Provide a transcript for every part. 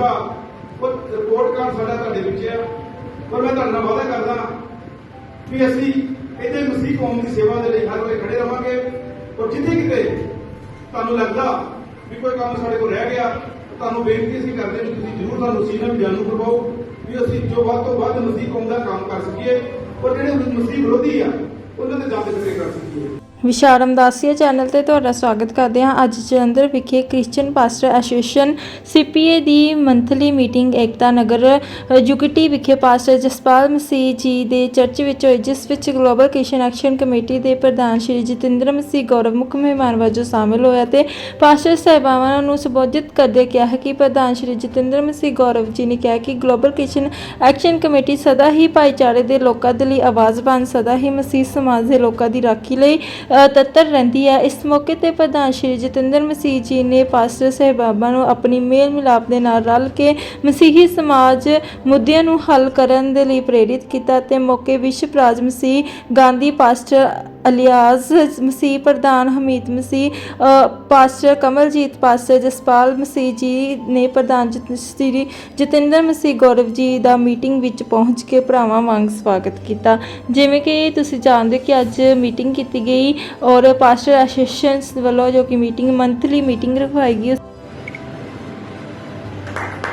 Report card ਸਾਡਾ ਤੁਹਾਡੇ ਵਿੱਚ ਆ। ਪਰ ਮੈਂ ਤੁਹਾਡੇ ਨਾਲ ਵਾਅਦਾ ਕਰਦਾ ਵੀ ਅਸੀਂ ਇਹਦੇ ਮਸੀਹ ਕੌਮ ਦੀ ਸੇਵਾ ਦੇ ਲਈ ਹਰ ਵੇਲੇ ਖੜੇ ਰਵਾਂਗੇ ਔਰ ਜਿੱਥੇ ਕਿਤੇ ਤੁਹਾਨੂੰ ਲੱਗਦਾ ਵੀ ਕੋਈ ਕੰਮ ਸਾਡੇ ਕੋਲ ਰਹਿ ਗਿਆ, ਤੁਹਾਨੂੰ ਬੇਨਤੀ ਅਸੀਂ ਕਰਦੇ ਹਾਂ ਤੁਸੀਂ ਜ਼ਰੂਰ ਸਾਨੂੰ ਸੀਨਾ ਵੀ ਜਾਣੂ ਕਰਵਾਓ ਵੀ ਅਸੀਂ ਜੋ ਵੱਧ ਤੋਂ ਵੱਧ ਮਸੀਹ ਕੌਮ ਦਾ ਕੰਮ ਕਰ ਸਕੀਏ ਔਰ ਜਿਹੜੇ ਮਸੀਹ ਵਿਰੋਧੀ ਆ, ਉਹਨਾਂ ਦੇ ਜਾਂਦੇ ਫਿਕਰੇ ਕਰ ਸਕੀਏ। ਵਿਸ਼ਾਲ ਰਮਦਾਸੀਆ ਚੈਨਲ ਤੇ ਤੁਹਾਡਾ ਸਵਾਗਤ ਕਰਦੇ ਹਾਂ। ਅੱਜ ਜਲੰਧਰ ਵਿਖੇ ਕ੍ਰਿਸਚੀਅਨ ਪਾਸਟਰ ਐਸੋਸੀਏਸ਼ਨ ਸੀਪੀਏ ਦੀ ਮੰਥਲੀ ਮੀਟਿੰਗ ਏਕਤਾ ਨਗਰ ਯੂਕਿਟੀ ਵਿਖੇ ਪਾਸਟਰ ਜਸਪਾਲ ਮਸੀਹ ਜੀ ਦੇ ਚਰਚ ਵਿੱਚ ਹੋਈ, ਜਿਸ ਵਿੱਚ ਗਲੋਬਲ ਕ੍ਰਿਸਚੀਅਨ ਐਕਸ਼ਨ ਕਮੇਟੀ ਦੇ ਪ੍ਰਧਾਨ ਸ਼੍ਰੀ ਜਤਿੰਦਰ ਮਸੀਹ, ਗੌਰਵ ਮੁੱਖ ਮਹਿਮਾਨ ਵਜੋਂ ਸ਼ਾਮਿਲ ਹੋਇਆ ਤੇ ਪਾਸਟਰ ਸਾਹਿਬਾਨਾਂ ਨੂੰ ਸੰਬੋਧਿਤ ਕਰਦੇ ਕਿਹਾ ਕਿ ਪ੍ਰਧਾਨ ਸ਼੍ਰੀ ਜਤਿੰਦਰ ਮਸੀਹ, ਗੌਰਵ ਜੀ ਨੇ ਕਿਹਾ ਕਿ ਗਲੋਬਲ ਕ੍ਰਿਸਚੀਅਨ ਐਕਸ਼ਨ ਕਮੇਟੀ ਸਦਾ ਹੀ ਭਾਈਚਾਰੇ ਦੇ ਲੋਕਾਂ ਦੇ ਲਈ ਆਵਾਜ਼ ਬਣ, ਸਦਾ ਹੀ ਮਸੀਹ ਸਮਾਜ ਦੇ ਲੋਕਾਂ ਦੀ ਰਾਖੀ ਲਈ ਤੱਤਰ ਰਹਿੰਦੀ ਹੈ। ਇਸ ਮੌਕੇ ਤੇ ਪ੍ਰਧਾਨ ਸ਼੍ਰੀ ਜਤਿੰਦਰ ਮਸੀਹ ਜੀ ਨੇ ਪਾਸਟਰ ਸਾਹਿਬਾਨਾਂ ਨੂੰ ਆਪਣੀ ਮੇਲ ਮਿਲਾਪ ਦੇ ਨਾਲ ਰਲ ਕੇ ਮਸੀਹੀ ਸਮਾਜ ਮੁੱਦਿਆਂ ਨੂੰ ਹੱਲ ਕਰਨ ਦੇ ਲਈ ਪ੍ਰੇਰਿਤ ਕੀਤਾ ਤੇ ਮੌਕੇ ਵਿਸ਼ਵ ਰਾਜ ਮਸੀਹ ਗਾਂਧੀ ਪਾਸਟਰ ਅਲਿਆਜ਼ ਮਸੀਹ ਪ੍ਰਧਾਨ ਹਮੀਦ ਮਸੀਹ ਪਾਸਟਰ ਕਮਲਜੀਤ ਪਾਸਟਰ ਜਸਪਾਲ ਮਸੀਹ ਜੀ ਨੇ ਪ੍ਰਧਾਨ ਜਤ- ਸ੍ਰੀ ਜਤਿੰਦਰ ਮਸੀਹ ਗੌਰਵ ਜੀ ਦਾ ਮੀਟਿੰਗ ਵਿੱਚ ਪਹੁੰਚ ਕੇ ਭਰਾਵਾਂ ਵਾਂਗ ਸਵਾਗਤ ਕੀਤਾ। ਜਿਵੇਂ ਕਿ ਤੁਸੀਂ ਜਾਣਦੇ ਹੋ ਕਿ ਅੱਜ ਮੀਟਿੰਗ ਕੀਤੀ ਗਈ ਔਰ ਪਾਸਟਰ ਐਸੋਸੀਏਸ਼ਨ ਵੱਲੋਂ ਜੋ ਕਿ ਮੀਟਿੰਗ, ਮੰਥਲੀ ਮੀਟਿੰਗ ਰਖਵਾਈ ਗਈ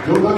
ਯੋਗਾ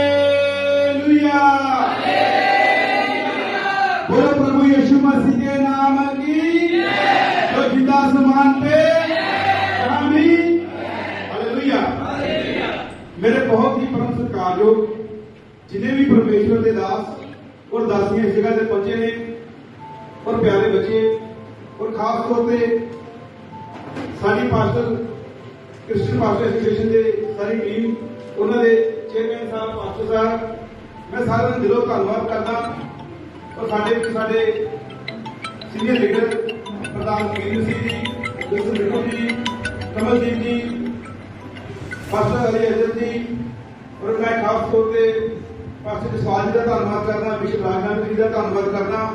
बोलो प्रभु यीशु मसीह के नाम की जो जिंदा आसमान पे आमीन हालेलुया मेरे बहुत ही परम सत्कारयोग जिन्हें भी परमेश्वर के दास और दासियां इस जगह से पहुंचे ने और प्यारे बच्चे और खास तौर पे ਸਾਡੀ ਪਾਸਟਰ ਕ੍ਰਿਸਚੀਅਨ ਪਾਸਟਰ ਐਸੋਸੀਏਸ਼ਨ ਦੇ ਸਾਰੀ ਟੀਮ ਉਹਨਾਂ ਦੇ ਚੇਅਰਮੈਨ ਸਾਹਿਬ ਪਾਸਟਰ ਸਾਹਿਬ ਮੈਂ ਸਾਰਿਆਂ ਦਾ ਦਿਲੋਂ ਧੰਨਵਾਦ ਕਰਦਾ ਔਰ ਸਾਡੇ ਵਿੱਚ ਸਾਡੇ ਸੀਨੀਅਰ ਲੀਡਰ ਪ੍ਰਧਾਨ ਕੇਂਦਰ ਸਿੰਘ ਜੀ ਜਸਨ ਬਿੱਟੂ ਜੀ, ਕਮਲਜੀਤ ਜੀ ਪਾਸਟਰ ਅਲੀ ਅਜਰ ਜੀ, ਔਰ ਮੈਂ ਖਾਸ ਤੌਰ ਤੇ ਪਾਸਟਰ ਜਸਵਾਲ ਜੀ ਦਾ ਧੰਨਵਾਦ ਕਰਦਾ, ਵਿਸ਼ਵ ਰਾਜਨਾਥ ਜੀ ਦਾ ਧੰਨਵਾਦ ਕਰਦਾ,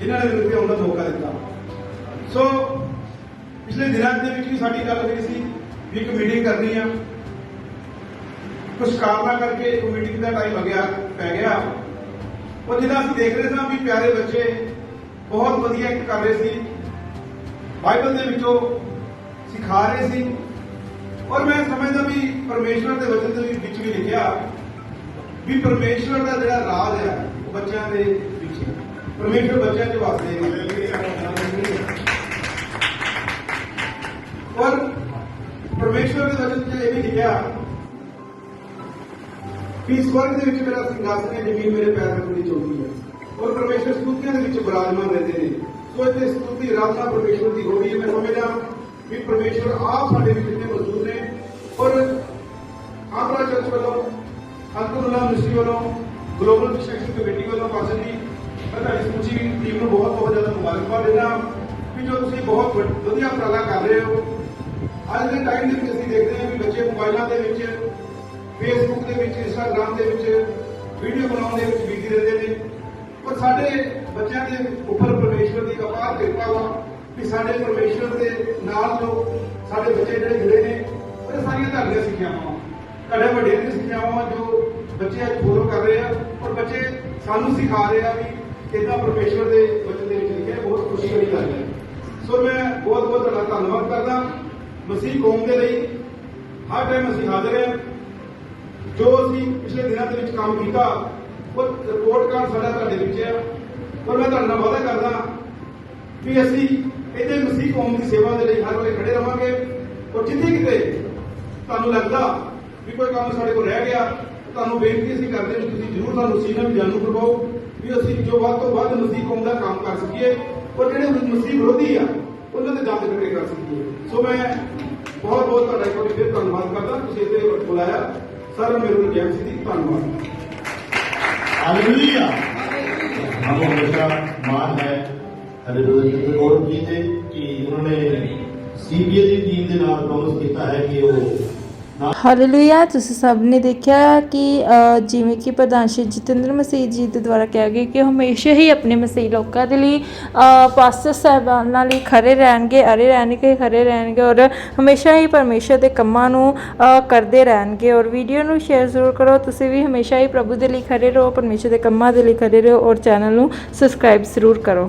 ਜਿਨ੍ਹਾਂ ਨੇ ਮੈਨੂੰ ਆਉਣ ਦਾ ਮੌਕਾ ਦਿੱਤਾ। ਸੋ ਪਿਛਲੇ ਦਿਨਾਂ ਦੇ ਵਿੱਚ ਵੀ ਸਾਡੀ ਗੱਲ ਹੋਈ ਸੀ ਵੀ ਇੱਕ ਮੀਟਿੰਗ ਕਰਨੀ ਆ। ਕੁਝ ਕਾਰਨਾਂ ਕਰਕੇ ਇੱਕ ਮੀਟਿੰਗ ਦਾ ਟਾਈਮ ਲੱਗਿਆ, ਪੈ ਗਿਆ। ਉਹ ਜਿਹਦਾ ਅਸੀਂ ਦੇਖ ਰਹੇ ਸਾਂ ਵੀ ਪਿਆਰੇ ਬੱਚੇ ਬਹੁਤ ਵਧੀਆ ਇੱਕ ਕਰ ਰਹੇ ਸੀ। ਬਾਈਬਲ ਦੇ ਵਿੱਚੋਂ ਸਿਖਾ ਰਹੇ ਸੀ। ਔਰ ਮੈਂ ਸਮਝਦਾ ਵੀ ਪਰਮੇਸ਼ਵਰ ਦੇ ਵਚਨ ਦੇ ਵਿੱਚ ਵੀ ਲਿਖਿਆ ਵੀ ਪਰਮੇਸ਼ਵਰ ਦਾ ਜਿਹੜਾ ਰਾਜ ਹੈ ਉਹ ਬੱਚਿਆਂ ਦੇ ਵਿੱਚ ਹੈ। ਪਰਮੇਸ਼ਵਰ ਬੱਚਿਆਂ ਦੇ ਵਾਸਤੇ ਔਰ ਪਰਮੇਸ਼ਵਰ ਦੇ ਵਚਨ 'ਚ ਇਹ ਵੀ ਲਿਖਿਆ ਕਿ ਵਰਗ ਦੇ ਵਿੱਚ ਮੇਰਾ ਸਿੰਘਾਸਨ ਹੈ ਜ਼ਮੀਨ ਮੇਰੇ ਪੈਰਾਂ ਦੇ ਚੌਕੀ ਹੈ। ਔਰ ਪਰਮੇਸ਼ਵਰ ਸਤੂਤੀਆਂ ਦੇ ਵਿੱਚ ਬਿਰਾਜਮਾਨ ਰਹਿੰਦੇ ਨੇ। ਸੋ ਇੱਥੇ ਸਤੂਤੀ ਆਰਾਧਨਾ ਪਰਮੇਸ਼ਵਰ ਦੀ ਹੋ ਰਹੀ ਹੈ। ਮੈਂ ਸਮਝਦਾ ਵੀ ਪਰਮੇਸ਼ਵਰ ਆਪ ਸਾਡੇ ਵਿੱਚ ਇੱਥੇ ਮੌਜੂਦ ਨੇ। ਔਰ ਆਂਧਰਾ ਚਰਚ ਵੱਲੋਂ ਅੰਕੁਰਲਾ ਮਿਸ਼ਰੀ ਵੱਲੋਂ, ਗਲੋਬਲ ਸੈਕਸ਼ਨ ਕਮੇਟੀ ਵੱਲੋਂ ਪਾਸਨ ਦੀ ਮੈਂ ਤੁਹਾਡੀ ਸਮੁੱਚੀ ਟੀਮ ਨੂੰ ਬਹੁਤ ਬਹੁਤ ਜ਼ਿਆਦਾ ਮੁਬਾਰਕਬਾਦ ਦਿੰਦਾ ਵੀ ਜੋ ਤੁਸੀਂ ਬਹੁਤ ਵਧੀਆ ਉਪਰਾਲਾ ਕਰ ਰਹੇ ਹੋ। ਅੱਜ ਦੇ ਟਾਈਮ ਦੇ ਵਿੱਚ ਅਸੀਂ ਦੇਖਦੇ ਹਾਂ ਵੀ ਬੱਚੇ ਮੋਬਾਈਲਾਂ ਦੇ ਵਿੱਚ ਫੇਸਬੁੱਕ ਦੇ ਵਿੱਚ ਇੰਸਟਾਗ੍ਰam ਦੇ ਵਿੱਚ ਵੀਡੀਓ ਬਣਾਉਣ ਦੇ ਵਿੱਚ ਬਿਜ਼ੀ ਰਹਿੰਦੇ ਨੇ। ਪਰ ਸਾਡੇ ਬੱਚਿਆਂ ਦੇ ਉੱਪਰ ਪਰਮੇਸ਼ਵਰ ਦੀ ਅਪਾਰ ਕਿਰਪਾ ਵਾ ਕਿ ਸਾਡੇ ਪਰਮੇਸ਼ਵਰ ਦੇ ਨਾਲ ਜੋ ਸਾਡੇ ਬੱਚੇ ਜਿਹੜੇ ਜੁੜੇ ਨੇ, ਉਹ ਸਾਰੀਆਂ ਤੁਹਾਡੀਆਂ ਸਿੱਖਿਆਵਾਂ ਵਾ। ਤੁਹਾਡੇ ਵੱਡਿਆਂ ਦੀਆਂ ਸਿੱਖਿਆਵਾਂ ਜੋ ਬੱਚੇ ਅੱਜ ਫੋਲੋ ਕਰ ਰਹੇ ਆ ਔਰ ਬੱਚੇ ਸਾਨੂੰ ਸਿਖਾ ਰਹੇ ਆ ਵੀ ਇਦਾਂ ਪਰਮੇਸ਼ਵਰ ਦੇ ਵਚਨ ਦੇ ਵਿੱਚ ਲਿਖਿਆ, ਬਹੁਤ ਖੁਸ਼ੀ ਵਾਲੀ ਗੱਲ ਹੈ। ਸੋ ਮੈਂ ਬਹੁਤ ਬਹੁਤ ਤੁਹਾਡਾ ਧੰਨਵਾਦ ਕਰਦਾ। ਮਸੀਹ ਕੌਮ ਦੇ ਲਈ ਹਰ ਟਾਈਮ ਅਸੀਂ ਹਾਜ਼ਰ ਹਾਂ। ਜੋ ਅਸੀਂ ਪਿਛਲੇ ਦਿਨਾਂ ਦੇ ਵਿੱਚ ਕੰਮ ਕੀਤਾ, ਉਹ ਰਿਪੋਰਟ ਕਾਰਡ ਸਾਡਾ ਤੁਹਾਡੇ ਵਿੱਚ ਹੈ ਪਰ ਮੈਂ ਤੁਹਾਡੇ ਨਾਲ ਵਾਅਦਾ ਕਰਦਾ ਵੀ ਅਸੀਂ ਇਹਦੇ ਮਸੀਹ ਕੌਮ ਦੀ ਸੇਵਾ ਦੇ ਲਈ ਹਰ ਵੇਲੇ ਖੜੇ ਰਵਾਂਗੇ ਔਰ ਜਿੱਥੇ ਕਿਤੇ ਤੁਹਾਨੂੰ ਲੱਗਦਾ ਵੀ ਕੋਈ ਕੰਮ ਸਾਡੇ ਕੋਲ ਰਹਿ ਗਿਆ, ਤੁਹਾਨੂੰ ਬੇਨਤੀ ਅਸੀਂ ਕਰਦੇ ਹਾਂ ਤੁਸੀਂ ਜ਼ਰੂਰ ਸਾਨੂੰ ਸੀਨਾ ਵੀ ਜਾਣੂ ਕਰਵਾਓ ਵੀ ਅਸੀਂ ਜੋ ਵੱਧ ਤੋਂ ਵੱਧ ਮਸੀਹ ਕੌਮ ਦਾ ਕੰਮ ਕਰ ਸਕੀਏ ਔਰ ਜਿਹੜੇ ਮਸੀਹ ਵਿਰੋਧੀ ਆ, ਉਹਨਾਂ ਦੇ ਦੰਦ ਕੱਟੇ ਕਰ ਸਕੀਏ। ਸੋ ਮੈਂ ਬਹੁਤ ਬਹੁਤ ਤੁਹਾਡਾ ਇੱਕ ਵਾਰੀ ਫਿਰ ਧੰਨਵਾਦ ਕਰਦਾ, ਤੁਸੀਂ ਇੱਥੇ ਬੁਲਾਇਆ। ਸਾਰਾ ਮੇਰੇ ਨੂੰ ਜੈਮ ਸੀ ਧੰਨਵਾਦ हालेलुया हमको हमेशा मान है रिप्रेजेंटेटिव गौरव जी थे कि उन्होंने सीबीए ਦੀ ਟੀਮ ਦੇ ਨਾਲ ਪ੍ਰੋਮਿਸ ਕੀਤਾ ਹੈ ਕਿ ਉਹ ਨਾ ਹਾਲੇਲੂਇਆ ਤੁਸੀਂ ਸਭ ਨੇ ਦੇਖਿਆ ਕਿ ਜਿਵੇਂ ਕਿ ਪ੍ਰਧਾਨ ਸ਼੍ਰੀ ਜਤਿੰਦਰ ਮਸੀਹ ਜੀ ਦੇ ਦੁਆਰਾ ਕਿਹਾ ਗਿਆ ਕਿ ਹਮੇਸ਼ਾ ਹੀ ਆਪਣੇ ਮਸੀਹ ਲੋਕਾਂ ਦੇ ਲਈ ਅ, ਪਾਸਟਰ ਸਾਹਿਬਾਨਾਂ ਲਈ ਖਰੇ ਰਹਿਣਗੇ ਅਰੇ ਰਹਿਣਗੇ ਖਰੇ ਰਹਿਣਗੇ ਔਰ ਹਮੇਸ਼ਾ ਹੀ ਪਰਮੇਸ਼ਰ ਦੇ ਕੰਮਾਂ ਨੂੰ ਕਰਦੇ ਰਹਿਣਗੇ ਔਰ ਵੀਡੀਓ ਨੂੰ ਸ਼ੇਅਰ ਜ਼ਰੂਰ ਕਰੋ। ਤੁਸੀਂ ਵੀ ਹਮੇਸ਼ਾ ਹੀ ਪ੍ਰਭੂ ਦੇ ਲਈ ਖਰੇ ਰਹੋ ਪਰਮੇਸ਼ਰ ਦੇ ਕੰਮਾਂ ਦੇ ਲਈ ਖਰੇ ਰਹੋ ਔਰ ਚੈਨਲ ਨੂੰ ਸਬਸਕ੍ਰਾਈਬ ਜ਼ਰੂਰ ਕਰੋ।